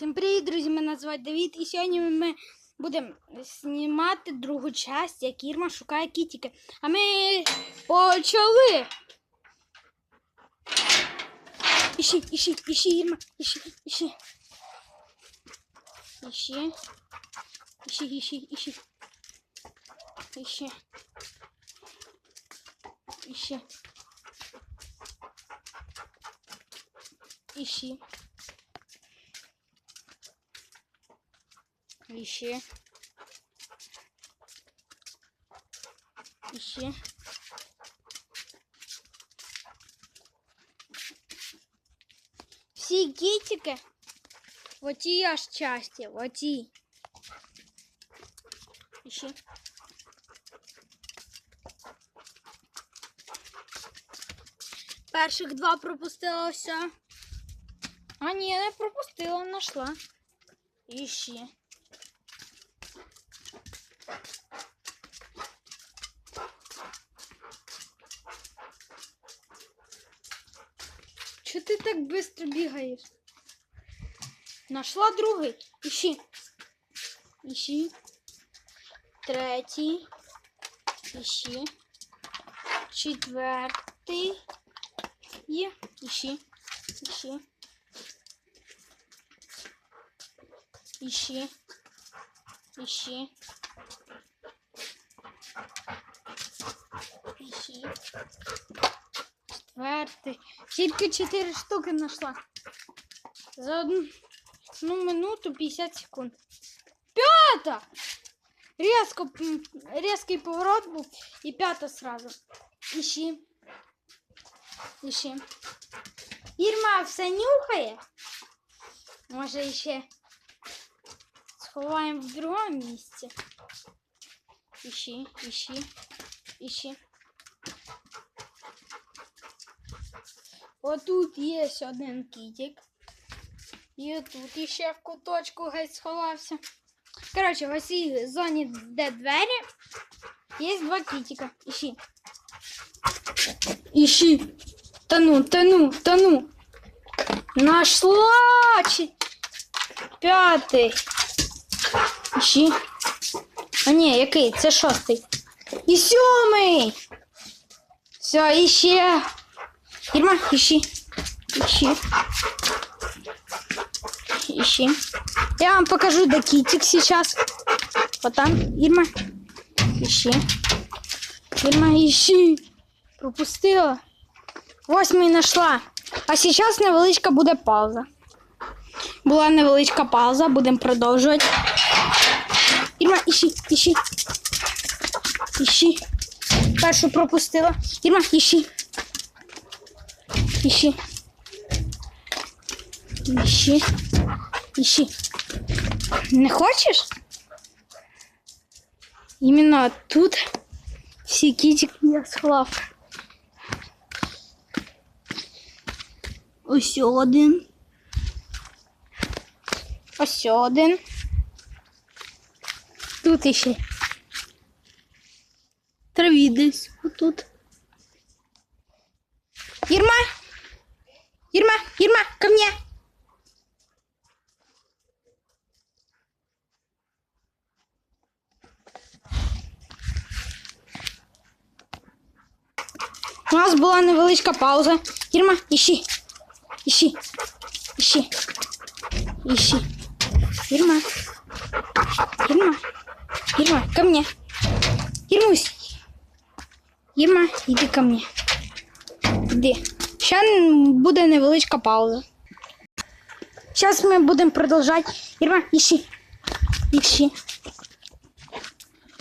Всім привіт, друзі! Мене звати Давід, і сьогодні ми будемо знімати другу часть, як Ірма шукає кітіки. А ми почали. Іші, іші, іші, Ірма, іші, іші. Іші. Іші, іші, іші. Іші. Іші. Іші. Іще. Іще. Всі кітики в отій аж часті, в отій. Іще. Перших два пропустила все. А ні, не пропустила, знайшла. Іще. Чого ти так швидко бігаєш? Нашла другий. Іщи. Іщи. Третій. Іщи. Четвертий. Є. Іщи. Іщи. Іщи. Іщи. Іщи. Четвертий. Тільки 4 штуки знайшла. За одну ну, минуту 50 секунд. П'ята! Резко, м, резкий поворот був і п'ята сразу. Іщи. Іщи. Ірма все нюхає. Може ще сховаємо в другому місці. Іщи, іщи, іщи. Отут є один кітик. І тут ще в куточку геть сховався. Коротше, в цій зоні, де двері, є два кітика. Іщи. Іщи. Тану, тану, тану. Нашла! Чи- П'ятий. Іщи. А ні, який? Це шостий. І сьомий. Все, іще. Ирма, ищи. Ищи. Ищи. Я вам покажу до китик сейчас. Вот там. Ирма. Ищи. Ирма, ищи. Пропустила. Восьмий знайшла. А зараз невеличка буде пауза. Була невеличка пауза, будемо продовжувати. Ірма, іщи, іщи. Іщи. Першу пропустила. Ірма, іщи. Ищи. Ищи. Ищи. Не хочеш? Іменно тут всі кітики я сховав. Ось один. Ось один. Тут іще. Траві десь. Отут. Ірма! Ирма, Ирма, ко мне. У нас була невеличка пауза. Ірма, іщи. Іщи. Іщи. Іщи. Ірма. Ірма. Ірма, ко мне. Ірмусь. Ірма, іди ко мне. Іди. Ще буде невеличка пауза. Зараз ми будемо продовжувати. Ірма, іщи. Іщи.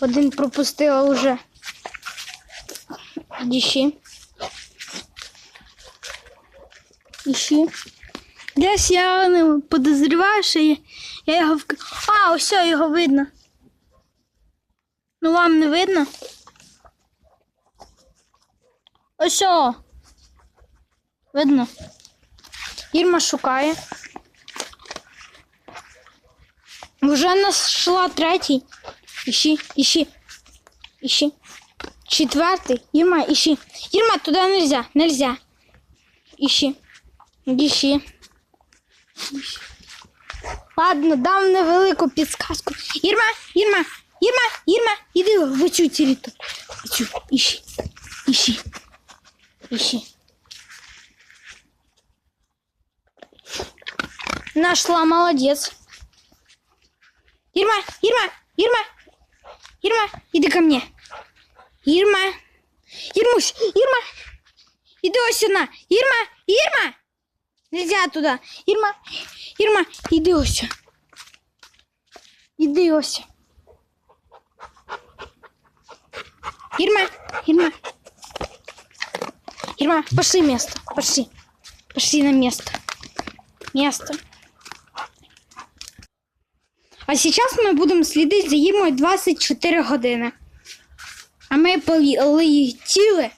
Один пропустила вже. Іщи. Іщи. Десь я не подозріваю, що я, я його вк... А, ось його видно. Ну вам не видно? Ось. Видно. Ірма шукає. Вже знайшла третій. Іщи, іщи. Іщи. Четвертий. Ірма, іщи. Ірма, туди нельзя. Нельзя. Іщи. Іщи. Іщи. Ладно, дам невелику підсказку. Ірма, Ірма, Ірма, Ірма, іди в цю територію. Іщи, іщи, іщи. Нашла, молодец. Ирма, Ирма, Ирма, Ирма, иди ко мне. Ирма, Ирмусь, Ирма, иди сюда. Ирма, Ирма, нельзя туда. Ирма, Ирма, иди ось. Иди ось. Ирма, Ирма, Ирма, пошли место, пошли, пошли на место, место. А зараз ми будемо слідити за їмою 24 години. А ми полетіли.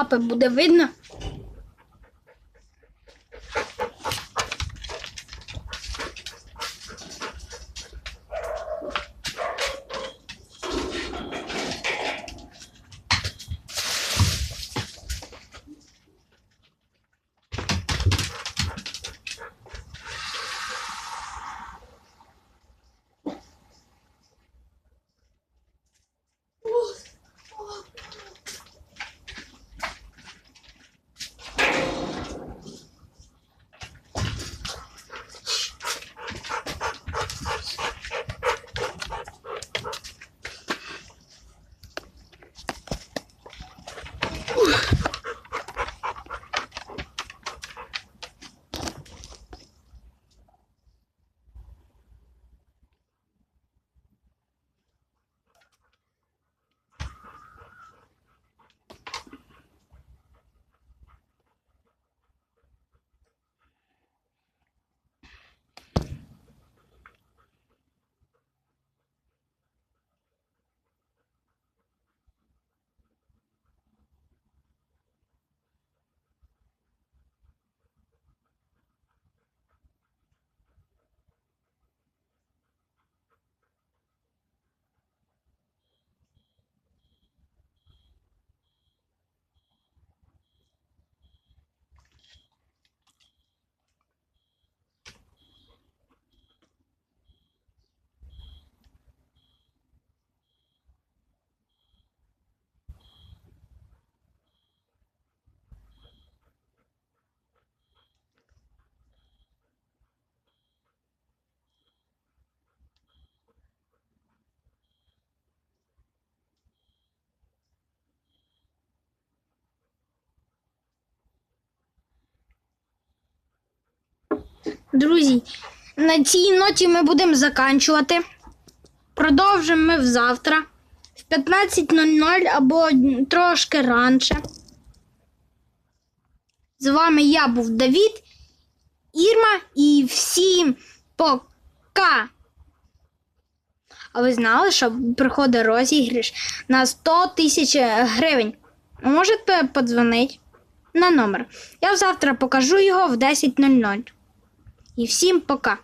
Лапи буде видно. Друзі, на цій ноті ми будемо заканчувати. Продовжимо ми завтра в 15.00 або трошки раніше. З вами я був Давід, Ірма і всім пока. А ви знали, що приходить розіграш на 100 тисяч гривень? Можете подзвонити на номер. Я завтра покажу його в 10.00. І всім пока!